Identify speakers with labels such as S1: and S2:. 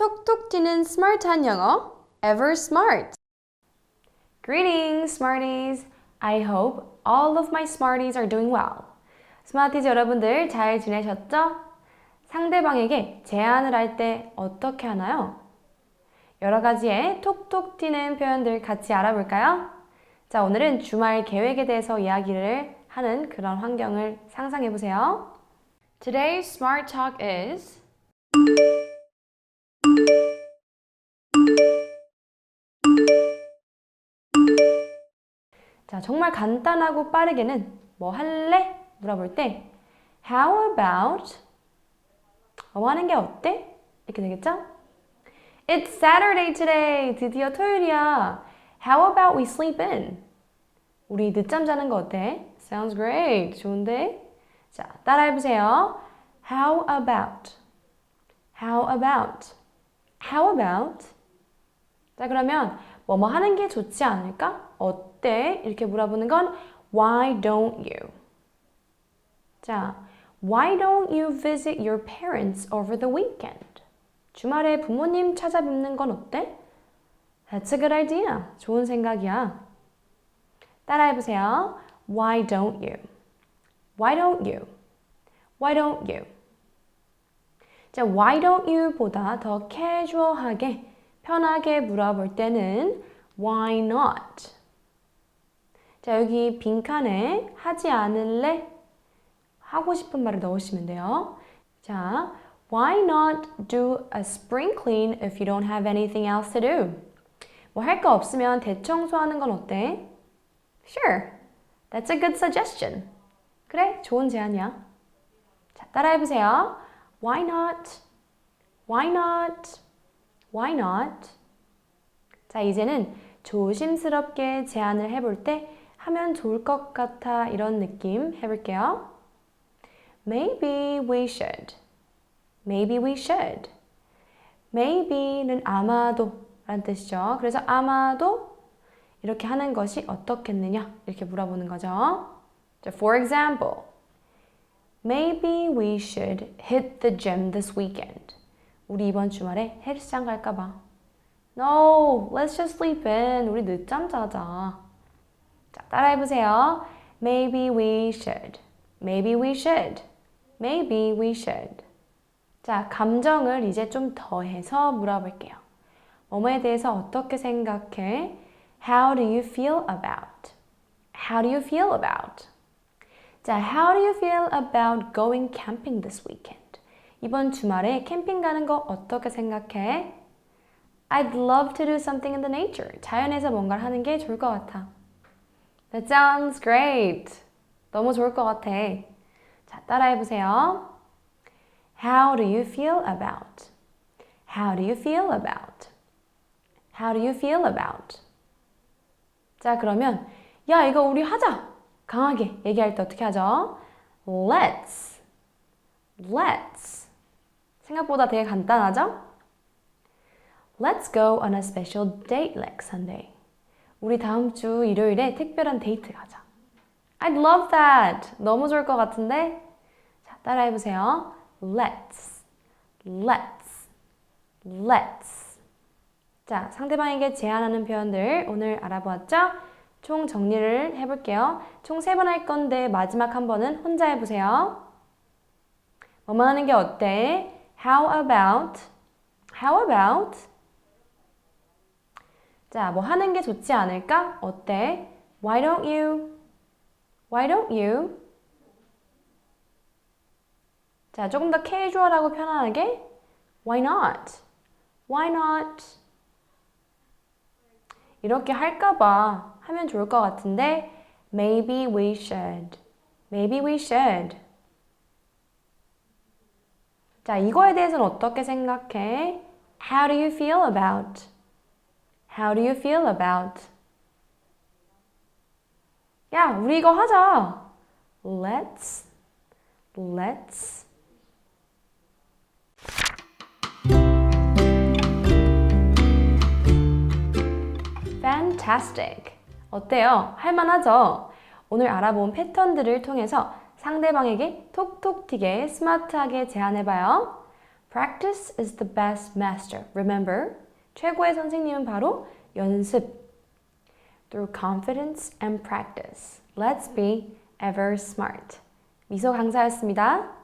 S1: 톡톡 튀는 스마트한 영어 Ever Smart. Greetings, Smarties. I hope all of my Smarties are doing well. 스마티즈 여러분들 잘 지내셨죠? 상대방에게 제안을 할 때 어떻게 하나요? 여러 가지의 톡톡 튀는 표현들 같이 알아볼까요? 자, 오늘은 주말 계획에 대해서 이야기를 하는 그런 환경을 상상해 보세요. Today's smart talk is 자, 정말 간단하고 빠르게는 뭐 할래? 물어볼 때 How about? 뭐 하는 게 어때? 이렇게 되겠죠? It's Saturday today. 드디어 토요일이야. How about we sleep in? 우리 늦잠 자는 거 어때? Sounds great. 좋은데? 자, 따라해 보세요. How about? How about? How about? 자, 그러면 뭐뭐 하는 게 좋지 않을까? 어때? 이렇게 물어보는 건 Why don't you? 자, Why don't you visit your parents over the weekend? 주말에 부모님 찾아뵙는 건 어때? That's a good idea. 좋은 생각이야. 따라해보세요. Why don't you? Why don't you? Why don't you? 자, why don't you 보다 더 캐주얼하게 편하게 물어볼 때는 why not? 자, 여기 빈칸에 하지 않을래? 하고 싶은 말을 넣으시면 돼요. 자, why not do a spring clean if you don't have anything else to do? 뭐 할 거 없으면 대청소하는 건 어때? Sure, that's a good suggestion. 그래, 좋은 제안이야. 자, 따라해 보세요. Why not? Why not? Why not? 자, 이제는 조심스럽게 제안을 해볼 때 하면 좋을 것 같아 이런 느낌 해볼게요. Maybe we should. Maybe we should. Maybe는 아마도 라는 뜻이죠. 그래서 아마도 이렇게 하는 것이 어떻겠느냐 이렇게 물어보는 거죠. 자, for example, maybe we should hit the gym this weekend. 우리 이번 주말에 헬스장 갈까 봐. No, let's just sleep in. 우리 늦잠 자자. 자, 따라해 보세요. Maybe we should. Maybe we should. Maybe we should. 자, 감정을 이제 좀 더해서 물어볼게요. 뭐뭐에 대해서 어떻게 생각해? How do you feel about? How do you feel about? 자, how do you feel about going camping this weekend? 이번 주말에 캠핑 가는 거 어떻게 생각해? I'd love to do something in the nature. 자연에서 뭔가를 하는 게 좋을 것 같아. That sounds great. 너무 좋을 것 같아. 자, 따라해 보세요. How do you feel about? How do you feel about? How do you feel about? 자, 그러면 야, 이거 우리 하자. 강하게 얘기할 때 어떻게 하죠? Let's. Let's. 생각보다 되게 간단하죠? Let's go on a special date next Sunday. 우리 다음 주 일요일에 특별한 데이트 가자. I'd love that. 너무 좋을 것 같은데? 자, 따라해 보세요. Let's. Let's. Let's. 자, 상대방에게 제안하는 표현들 오늘 알아보았죠? 총 정리를 해볼게요. 총 세 번 할 건데 마지막 한 번은 혼자 해보세요. 뭐뭐 하는 게 어때? How about? How about? 자, 뭐 하는 게 좋지 않을까? 어때? Why don't you? Why don't you? 자, 조금 더 캐주얼하고 편안하게 Why not? Why not? 이렇게 할까봐 하면 좋을 것 같은데 Maybe we should. Maybe we should. 자, 이거에 대해서는 어떻게 생각해? How do you feel about? How do you feel about? 야, 우리 이거 하자. Let's, let's. Fantastic. 어때요? 할만하죠? 오늘 알아본 패턴들을 통해서 상대방에게 톡톡 튀게 스마트하게 제안해봐요. Practice is the best master. Remember, 최고의 선생님은 바로 연습. Through confidence and practice, let's be ever smart. 미소 강사였습니다.